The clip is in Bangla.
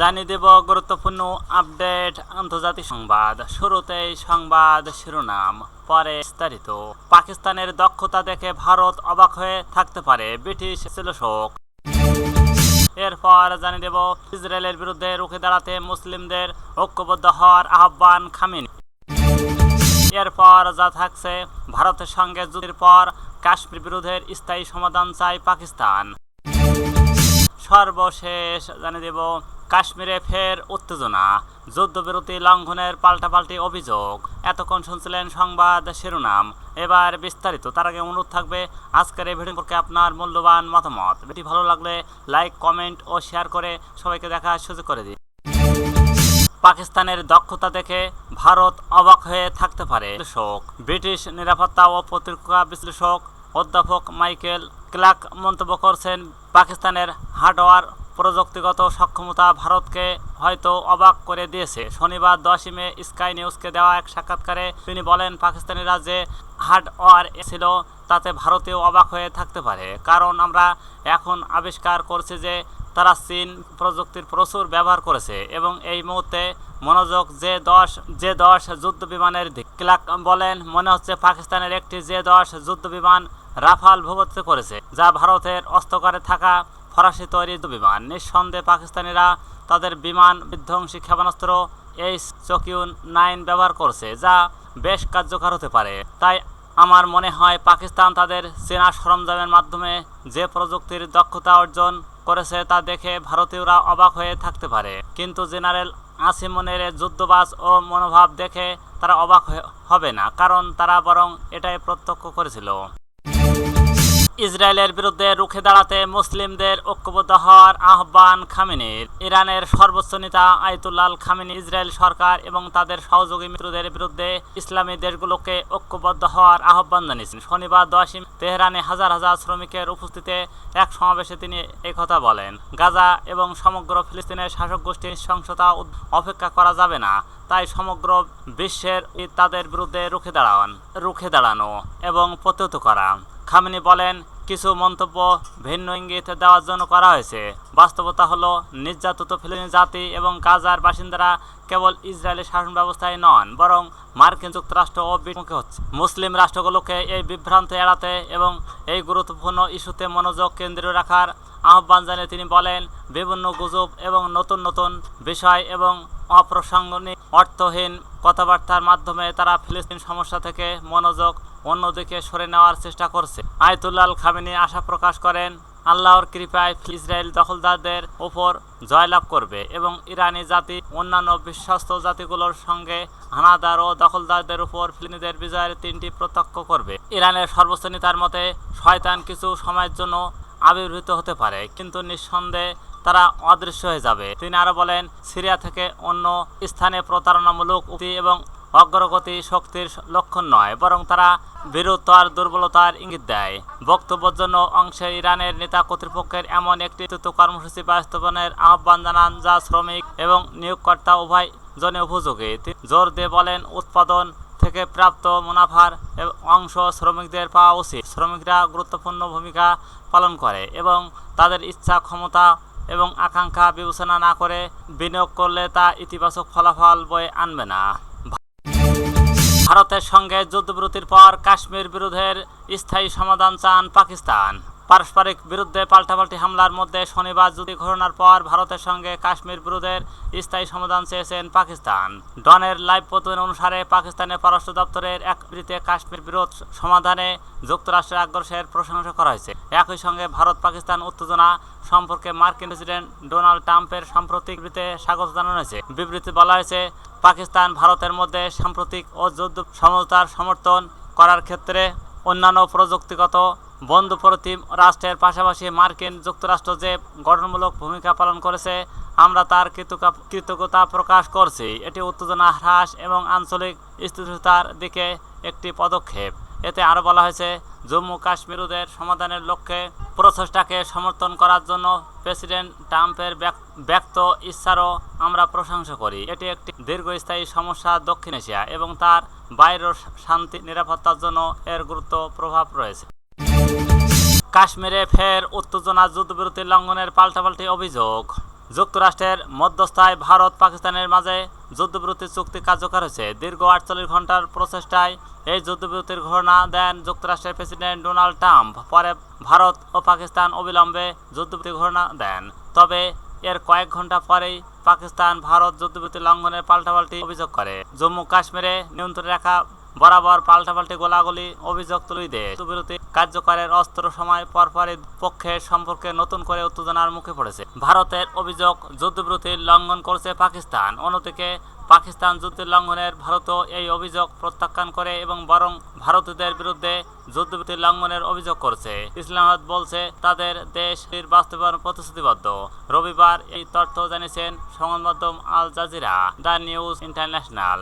জানিয়ে দেব গুরুত্বপূর্ণ আপডেট আন্তর্জাতিক সংবাদ। শুরুতেই সংবাদ শিরোনাম, পরে বিস্তারিত। পাকিস্তানের দক্ষতা দেখে ভারত অবাক হয়ে থাকতে পারে ব্রিটিশ ছিল শোক এরপর জানিয়ে দেব, ইসরায়েলের বিরুদ্ধে রুখে দাঁড়াতে মুসলিমদের ঐক্যবদ্ধ হওয়ার আহ্বান খামিনি। এরপর যা থাকছে, ভারতের সঙ্গে যুদ্ধের পর কাশ্মীর বিরোধের স্থায়ী সমাধান চায় পাকিস্তান। সর্বশেষ জানিয়ে দেব, কাশ্মীরে ফের উত্তেজনা। যুদ্ধবিরতি লঙ্ঘনের পাল্টাপাল্টি অভিযোগ। এতক্ষণ শুনছিলেন সংবাদ শিরোনাম। এবার বিস্তারিত। তার আগে অনুরোধ থাকবে, আজকের এই ভিডিও সম্পর্কে আপনার মূল্যবান মতামত। এটি ভালো লাগলে লাইক, কমেন্ট ও শেয়ার করে সবাইকে দেখার সুযোগ করে দিন। পাকিস্তানের দক্ষতা দেখে ভারত অবাক হয়ে থাকতে পারে। বিশ্লেষক, ব্রিটিশ নিরাপত্তা ও প্রতিরক্ষা বিশ্লেষক অধ্যাপক মাইকেল ক্লার্ক মন্তব্য করছেন পাকিস্তানের হার্ডওয়্যার প্রযুক্তিগত সক্ষমতা ভারতকে হয়তো অবাক করে দিয়েছে। শনিবার দশই মে স্কাই নিউজকে দেওয়া এক সাক্ষাৎকারে তিনি বলেন পাকিস্তানিরা যে হার্ডওয়্যার ছিল, তাতে ভারতেও অবাক হয়ে থাকতে পারে। কারণ আমরা এখন আবিষ্কার করছি যে তারা চীন প্রযুক্তির প্রচুর ব্যবহার করেছে এবং এই মুহূর্তে মনোযোগ যে দশ যে দশ যুদ্ধ বিমানের দিক। ক্লার্ক বলেন, মনে হচ্ছে পাকিস্তানের একটি যে দশ যুদ্ধ বিমান রাফাল ভূপতিত করেছে, যা ভারতের অস্ত্রকারে থাকা ফরাসি তৈরি বিমান। নিঃসন্দেহে পাকিস্তানিরা তাদের বিমান বিধ্বংসী ক্ষেপণাস্ত্র এইচ চকিউ নাইন ব্যবহার করছে, যা বেশ কার্যকর হতে পারে। তাই আমার মনে হয় পাকিস্তান তাদের চেনা সরঞ্জামের মাধ্যমে যে প্রযুক্তির দক্ষতা অর্জন করেছে তা দেখে ভারতীয়রা অবাক হয়ে থাকতে পারে। কিন্তু জেনারেল আসিমনের যুদ্ধবাজ ও মনোভাব দেখে তারা অবাক হবে না, কারণ তারা বরং এটাই প্রত্যক্ষ করেছিল। ইসরায়েলের বিরুদ্ধে রুখে দাঁড়াতে মুসলিমদের ঐক্যবদ্ধ হওয়ার আহ্বান খামিনির। ইরানের সর্বোচ্চ নেতা আয়তুল্লাল খামিনি ইসরায়েল সরকার এবং তাদের সহযোগী মিত্রদের বিরুদ্ধে ইসলামী দেশগুলোকে ঐক্যবদ্ধ হওয়ার আহ্বান জানিয়েছেন। শনিবার দশই তেহরানে হাজার হাজার শ্রমিকের উপস্থিতিতে এক সমাবেশে তিনি কথা বলেন। গাজা এবং সমগ্র ফিলিস্তিনের শাসক গোষ্ঠীর উদ- অপেক্ষা করা যাবে না, তাই সমগ্র বিশ্বের তাদের বিরুদ্ধে রুখে দাঁড়ান, রুখে দাঁড়ানো এবং প্রতিহত করা। খামিনি বলেন কিছু মন্তব্য ভিন্ন ইঙ্গিত দেওয়ার জন্য করা হয়েছে। বাস্তবতা হলো, নির্যাতিত ফিলিস্তিনি জাতি এবং গাজার বাসিন্দারা কেবল ইসরায়েলের শাসন ব্যবস্থায় নন, বরং মার্কিন যুক্তরাষ্ট্র ও বিমুখে হচ্ছে। মুসলিম রাষ্ট্রগুলোকে এই বিভ্রান্ত এড়াতে এবং এই গুরুত্বপূর্ণ ইস্যুতে মনোযোগ কেন্দ্রীয় রাখার আহ্বান জানিয়ে তিনি বলেন, বিভিন্ন গুজব এবং নতুন নতুন বিষয় এবং অপ্রাসঙ্গিক, অর্থহীন কথাবার্তার মাধ্যমে তারা ফিলিস্তিন সমস্যা থেকে মনোযোগ অন্যদিকে সরে নেওয়ার চেষ্টা করছে। আয়তুল্লাল খামিনি আশা প্রকাশ করেন, আল্লাহর কৃপায় ইসরায়েল দখলদারদের উপর জয়লাভ করবে এবং ইরানি জাতি, অন্যান্য বিশ্বস্ত জাতিগুলোর সঙ্গে হানাদার ও দখলদারদের উপর ফিলিস্তিনিদের বিজয়ের তিনটি প্রত্যক্ষ করবে। ইরানের সর্বোচ্চ নেতার মতে, শয়তান কিছু সময়ের জন্য আবির্ভূত হতে পারে, কিন্তু নিঃসন্দেহে তারা অদৃশ্য হয়ে যাবে। তিনি আরও বলেন, সিরিয়া থেকে অন্য স্থানে প্রতারণামূলক উক্তি এবং অগ্রগতি শক্তির লক্ষণ নয়, বরং তারা বীরত্বর দুর্বলতার ইঙ্গিত দেয়। বক্তব্যের জন্য অংশে ইরানের নেতা কর্তৃপক্ষের এমন একটি নেতৃত্ব কর্মসূচি বাস্তবায়নের আহ্বান জানান যা শ্রমিক এবং নিয়োগকর্তা উভয় জনে উপযোগী। জোর দিয়ে বলেন, উৎপাদন থেকে প্রাপ্ত মুনাফার অংশ শ্রমিকদের পাওয়া উচিত। শ্রমিকরা গুরুত্বপূর্ণ ভূমিকা পালন করে এবং তাদের ইচ্ছা, ক্ষমতা এবং আকাঙ্ক্ষা বিবেচনা না করে বিনিয়োগ করলে তা ইতিবাচক ফলাফল বয়ে আনবে না। ভারতের সঙ্গে যুদ্ধবিরতির পর কাশ্মীর বিরোধের স্থায়ী সমাধান চান পাকিস্তান। পারস্পরিক বিরুদ্ধে পাল্টাপাল্টি হামলার মধ্যে শনিবার যুদ্ধ ঘটনার পর ভারতের সঙ্গে কাশ্মীর বিরোধের স্থায়ী সমাধান চেয়েছেন পাকিস্তান। ডনের লাইভ প্রতিবেদন অনুসারে পাকিস্তানের পররাষ্ট্র দপ্তরের এক বিবৃতিতে কাশ্মীর বিরোধ সমাধানে যুক্তরাষ্ট্রের আগ্রহের প্রশংসা করা হয়েছে। একই সঙ্গে ভারত পাকিস্তান উত্তেজনা সম্পর্কে মার্কিন প্রেসিডেন্ট ডোনাল্ড ট্রাম্পের সাম্প্রতিক বিবৃতিতে স্বাগত জানানো হয়েছে। বিবৃতি বলা হয়েছে, পাকিস্তান ভারতের মধ্যে সাম্প্রতিক ও যুদ্ধ সমঝোতার সমর্থন করার ক্ষেত্রে অন্যান্য প্রযুক্তিগত বন্ধুপ্রতিম রাষ্ট্রের পাশাপাশি মার্কিন যুক্তরাষ্ট্র যে গঠনমূলক ভূমিকা পালন করেছে, আমরা তার কৃতজ্ঞ- কৃতজ্ঞতা প্রকাশ করছি। এটি উত্তেজনা, হ্রাস এবং আঞ্চলিক স্থিতিশীলতার দিকে একটি পদক্ষেপ। এতে আরও বলা হয়েছে, জম্মু কাশ্মীরদের সমাধানের লক্ষ্যে প্রচেষ্টাকে সমর্থন করার জন্য প্রেসিডেন্ট ট্রাম্পের ব্যক- ব্যক্ত ইচ্ছারও আমরা প্রশংসা করি। এটি একটি দীর্ঘস্থায়ী সমস্যা দক্ষিণ এশিয়া এবং তার বাইরের শান্তি, নিরাপত্তার জন্য এর গুরুত্ব প্রভাব রয়েছে। কাশ্মীরে ফের উত্তেজনা যুদ্ধবিরতি লঙ্ঘনের পাল্টাপাল্টি অভিযোগ। যুক্তরাষ্ট্রের মধ্যস্থায় ভারত পাকিস্তানের মাঝে যুদ্ধবিরতি চুক্তি কার্যকর হয়েছে। দীর্ঘ আটচল্লিশ ঘণ্টার প্রচেষ্টায় এই যুদ্ধবিরতির ঘোষণা দেন যুক্তরাষ্ট্রের প্রেসিডেন্ট ডোনাল্ড ট্রাম্প। পরে ভারত ও পাকিস্তান অবিলম্বে যুদ্ধবিরতি ঘোষণা দেন। তবে এর কয়েক ঘণ্টা পরেই পাকিস্তান ভারত যুদ্ধবিরতি লঙ্ঘনের পাল্টাপাল্টি অভিযোগ করে। জম্মু কাশ্মীরে নিয়ন্ত্রণ রেখা বরাবর পাল্টা পাল্টাপাল্টি গোলাগুলি অভিযোগ তুলে দেয়। যুদ্ধবিরতি কার্যকরের অস্ত্র সময় পরপরই পক্ষের সম্পর্কে নতুন করে উত্তেজনার মুখে পড়েছে। ভারতের অভিযোগ যুদ্ধবিরতির লঙ্ঘন করছে পাকিস্তান। অন্যদিকে, পাকিস্তান যুদ্ধ লঙ্ঘনের ভারতও এই অভিযোগ প্রত্যাখ্যান করে এবং বরং ভারতীয়দের বিরুদ্ধে যুদ্ধবিরতি লঙ্ঘনের অভিযোগ করছে। ইসলামাবাদ বলছে, তাদের দেশ এর বাস্তবায়ন প্রতিশ্রুতিবদ্ধ। রবিবার এই তথ্য জানিয়েছেন সংবাদ মাধ্যম Al Jazeera, the news international.